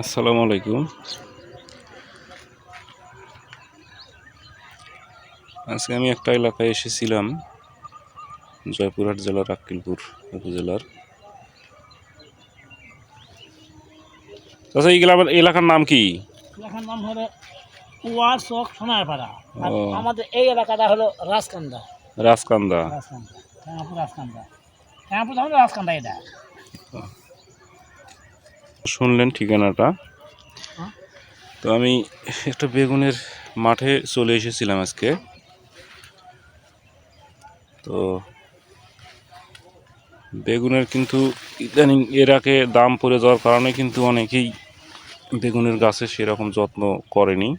আসসালামু আলাইকুম। আজকে আমি একটা এলাকায় এসেছিলাম জয়পুরহাট জেলার আক্কিলপুর উপজেলার। আচ্ছা এই এলাকার নাম কি? এলাকার নাম হলো কুয়ার চক সোনারপাড়া। আমাদের এই এলাকাটা হলো রাজকান্দা। রাজকান্দা। রাজকান্দা রাজকান্দা। রাজকান্দা এটা। শুনলেন ঠিকানাটা। হ্যাঁ। তো আমি একটা বেগুনের মাঠে চলে এসেছিলাম আজকে। তো বেগুনের কিন্তু ইদানিং এর আগে দাম পড়ে যাওয়ার কারণে কিন্তু অনেকেই বেগুনের গাছে সেরকম যত্ন করেনি।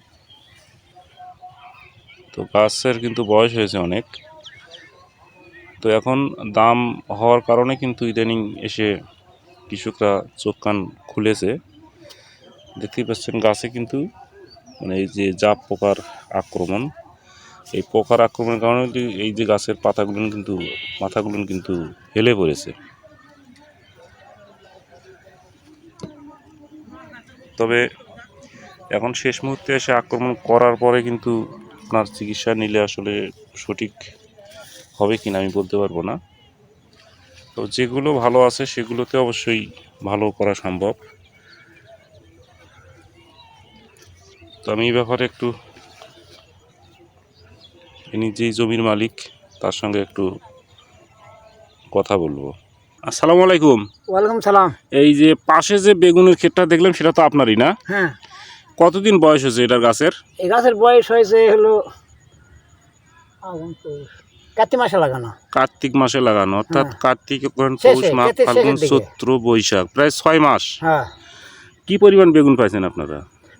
তো গাছের কিন্তু বয়স হয়েছে অনেক। তো এখন দাম হওয়ার কারণে কিন্তু ইদানিং এসে কৃষকরা চোখ কান খুলেছে। দেখতেই পাচ্ছেন গাছে কিন্তু মানে এই যে জাপ পোকার আক্রমণ। এই পোকার আক্রমণের কারণে এই যে গাছের পাতাগুলো কিন্তু, মাথাগুলো কিন্তু হেলে পড়েছে। তবে এখন শেষ মুহূর্তে এসে আক্রমণ করার পরে কিন্তু আপনার চিকিৎসা নিলে আসলে সঠিক হবে কিনা আমি বলতে পারব না। তো যেগুলো ভালো আছে সেগুলোতে অবশ্যই ভালো করা সম্ভব। তো আমি এই ব্যাপারে একটু ইনি যেই জমির মালিক তার সঙ্গে একটু কথা বলব। আসসালামু আলাইকুম। ওয়ালাইকুম সালাম। এই যে পাশে যে বেগুনের ক্ষেতটা দেখলাম সেটা তো আপনারই না? হ্যাঁ। কতদিন বয়স হয়েছে এটার গাছের? এই গাছের বয়স হয়েছে হলো কার্তিক মাসে লাগানো। কার্তিক মাসে লাগানো অর্থাৎ হ্যাঁ। কার্তিক পৌষ মাঘ ফাল্গুন চৈত্র বৈশাখ প্রায় ছয় মাস। হ্যাঁ। কি পরিমাণ বেগুন পাইছেন আপনারা?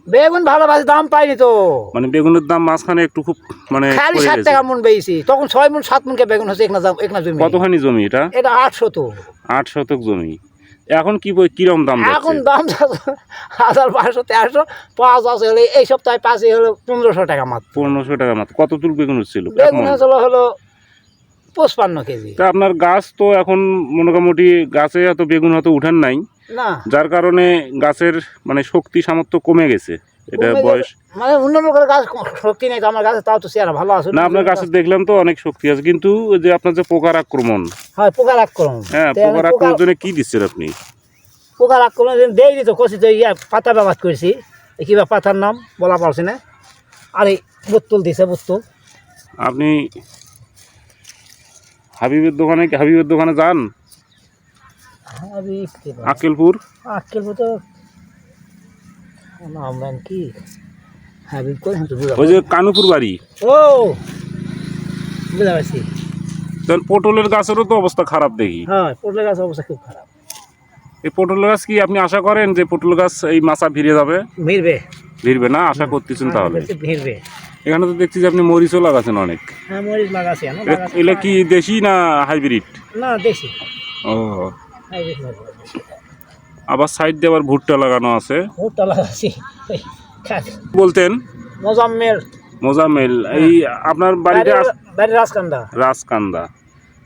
বেগুন ভালোবাসে দাম পাইনি তো। মানে বেগুনের দাম মাঝখানে একটু খুব মানে খালি গেছে। টাকা মন বেয়েছি তখন ছয় মন সাত মনকে বেগুন হচ্ছে একনা দাম একনা জমি। কতখানি জমি এটা? এটা আটশো তো আট শতক জমি। এখন কি বই- কিরম দাম এখন দাম হাজার বারোশো তেরোশো পাঁচ আছে হলে এই সপ্তাহে পাঁচই হলো পনেরোশো টাকা মাত্র। পনেরোশো টাকা মাত্র। কত তুল বেগুন হচ্ছিল? বেগুন হলো পঁচপান্ন কেজি। তা আপনার গাছ তো এখন মোটামুটি গাছে এত বেগুন হয়তো উঠান নাই। না। যার কারণে গাছের মানে শক্তি সামর্থ্য কমে গেছে। এটা বয়স মানে অন্য লোকের গাছ শক্তি নেই তো আমার গাছে তাও তো চেয়ারা ভালো আছে। না আপনার গাছে দেখলাম তো অনেক শক্তি আছে কিন্তু যে আপনার যে পোকার আক্রমণ। হয় পোকার আক্রমণ। হ্যাঁ পোকার আক্রমণের জন্য কি দিচ্ছেন আপনি? পোকার আক্রমণ দেয়নি তো কষি তো ইয়া পাতা ব্যবহার করেছি। কিবা পাতার নাম? বলা পারছি না। আর এই বোতল দিছে বোতল। আপনি হাবিবের দোকানে কি হাবিবের দোকানে যান? আমি আকেলপুর তো নাম নাম কি? হাবিব কই? হ্যাঁ তো বুঝা ওই যে কানুপুর বাড়ি। ও! বুঝা পারছি তখন পটলের গাছেরও তো অবস্থা খারাপ দেখি। হ্যাঁ পটলের গাছ অবস্থা খুব খারাপ। এই পটল গাছ কি আপনি আশা করেন যে পটল গাছ এই মাছা ভিড়ে যাবে? ভিড়বে। ভিড়বে না? আশা করতেছেন তাহলে। ভিড়বে। এখানে তো দেখছি যে আপনি মরিচও লাগাছেন অনেক। হ্যাঁ মরিচ লাগাছি এগুলা কি দেশি না হাইব্রিড? না দেশি। ও। হাইব্রিড আবার সাইড দিয়ে আবার ভুট্টা লাগানো আছে। ভুট্টা লাগাছি। বলতেন? মোজাম্মেল। মোজামেল এই আপনার বাড়িটা বাড়ি রাজকান্দা। রাজকান্দা।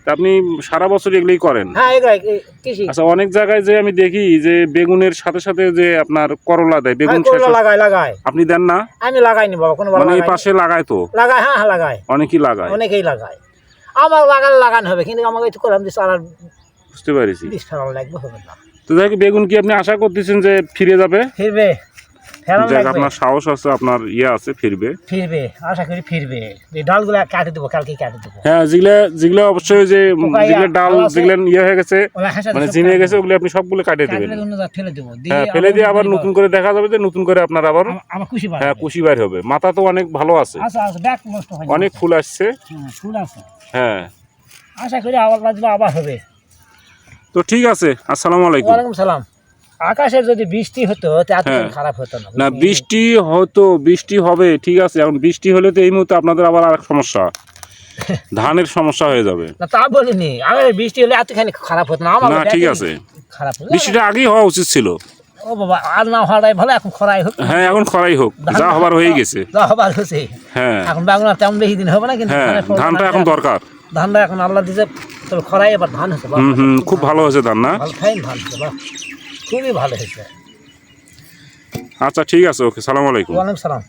তা আপনি সারা বছর এগুলোই করেন? হ্যাঁ এগুলাই কৃষি। আচ্ছা অনেক জায়গায় যে আমি দেখি যে বেগুনের সাথে সাথে যে আপনার করলা দেয় বেগুন হ্যাঁ, করলা লাগাই লাগাই আপনি দেন না? আমি লাগাইনি বাবা কোনো মানে এই পাশে লাগায় তো? লাগাই হ্যাঁ হ্যাঁ লাগাই অনেকেই লাগায়। অনেকেই লাগায়। আমার লাগালে লাগানো হবে কিন্তু আমাকে একটু করলাম যে বুঝতে পারিছি। ফেরানো লাগবে হবে না। তো যাই বেগুন কি আপনি আশা করতেছেন যে ফিরে যাবে? ফিরবে। যাক আপনার সাহস আছে আপনার ইয়ে আছে ফিরবে। ফিরবে আশা করি ফিরবে। এই ডালগুলো কাটে দেবো কালকে কাটে দেবো। হ্যাঁ যেগুলা যেগুলা অবশ্যই যে যেগুলা ডাল। যেগুলা ইয়ে হয়ে গেছে মানে জিমে গেছে ওগুলো আপনি সবগুলো কাটিয়ে দেবেন। ফেলে দেবো। হ্যাঁ ফেলে দিয়ে আবার নতুন করে দেখা যাবে যে নতুন করে আপনার আবার হ্যাঁ কুশি বাইর হবে। মাথা তো অনেক ভালো আছে। অনেক ফুল আসছে। হ্যাঁ ফুল আছে। হ্যাঁ। আশা করি আবার আবার হবে। তো ঠিক আছে আসসালামু আলাইকুম। ওয়ালাইকুম সালাম। আকাশের যদি বৃষ্টি হতো হ্যাঁ। খারাপ হতো না। না বৃষ্টি হতো বৃষ্টি হবে ঠিক আছে এখন বৃষ্টি হলে তো এই মুহূর্তে আপনাদের আবার আরেক সমস্যা। ধানের সমস্যা হয়ে যাবে। না তা বলিনি। আগে বৃষ্টি হলে এতখানি খারাপ হতো না আমার না ঠিক আছে। খারাপ বৃষ্টিটা আগেই হওয়া উচিত ছিল। ও বাবা আর না হওয়াটাই ভালো এখন খরাই হোক। হ্যাঁ এখন খরাই হোক। যা হবার হয়ে গেছে। যা হবার হয়েছে। হ্যাঁ। এখন বাগুনা তেমন বেশি দিন হবে না কিন্তু হ্যাঁ ধানটা এখন দরকার। ধানটা এখন আল্লাহ দিছে তবে খরাই এবার ধান হুম খুব ভালো হয়েছে ধান না? ভালো ফাইন ধান বাহ। খুবই ভালো হয়েছে। আচ্ছা ঠিক আছে ওকে সালাম আলাইকুম। ওয়ালাইকুম সালাম।